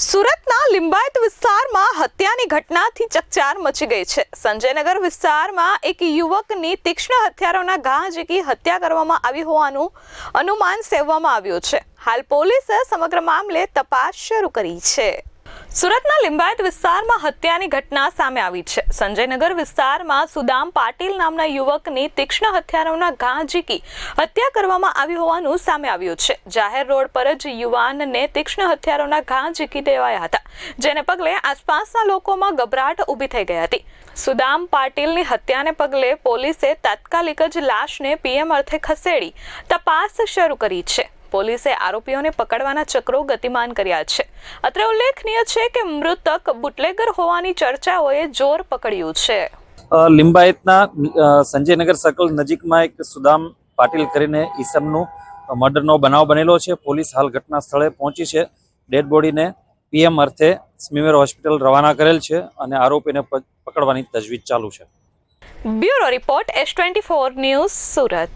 સુરતના લિંબાયત વિસ્તારમાં હત્યાની ઘટનાથી ચકચાર મચી ગઈ છે. સંજયનગર વિસ્તારમાં એક યુવકની તીક્ષ્ણ હથિયારોના ઘા ઝીકી હત્યા કરવામાં આવી હોવાનું અનુમાન સેવવામાં આવ્યું છે. હાલ પોલીસે સમગ્ર મામલે તપાસ શરૂ કરી છે. સુરતના લિંબાયત વિસ્તારમાં હત્યાની ઘટના સામે આવી છે. સંજયનગર વિસ્તારમાં સુદામ પાટીલ નામના યુવકની તીક્ષ્ણ હથિયારોના ઘા ઝીકી હત્યા કરવામાં આવી હોવાનું સામે આવ્યું છે. જાહેર રોડ પર જ યુવાનને તીક્ષ્ણ હથિયારોના ઘા ઝીકી દેવાયા હતા, જેને પગલે આસપાસના લોકોમાં ગભરાટ ઊભી થઈ ગઈ હતી. સુદામ પાટીલની હત્યાને પગલે પોલીસે તાત્કાલિક જ લાશને પીએમ અર્થે ખસેડી તપાસ શરૂ કરી છે. પોલીસે આરોપીઓને પકડવાના ચક્રો ગતિમાન કર્યા છે. અત્રે ઉલ્લેખનીય છે કે મૃતક બુટલેગર હોવાની ચર્ચાઓએ જોર પકડ્યું છે. લિંબાયતના સંજયનગર સર્કલ નજીકમાં એક સુદામ પાટીલ કરીને ઈસમનું મર્ડરનો બનાવ બનેલો છે. પોલીસ હાલ ઘટના સ્થળે પહોંચી છે. ડેડ બોડીને પીએમ અર્થે સ્મીમેર હોસ્પિટલ રવાના કરેલ છે અને આરોપીને પકડવાની તજવીજ ચાલુ છે. Bureau report S twenty four news Surat.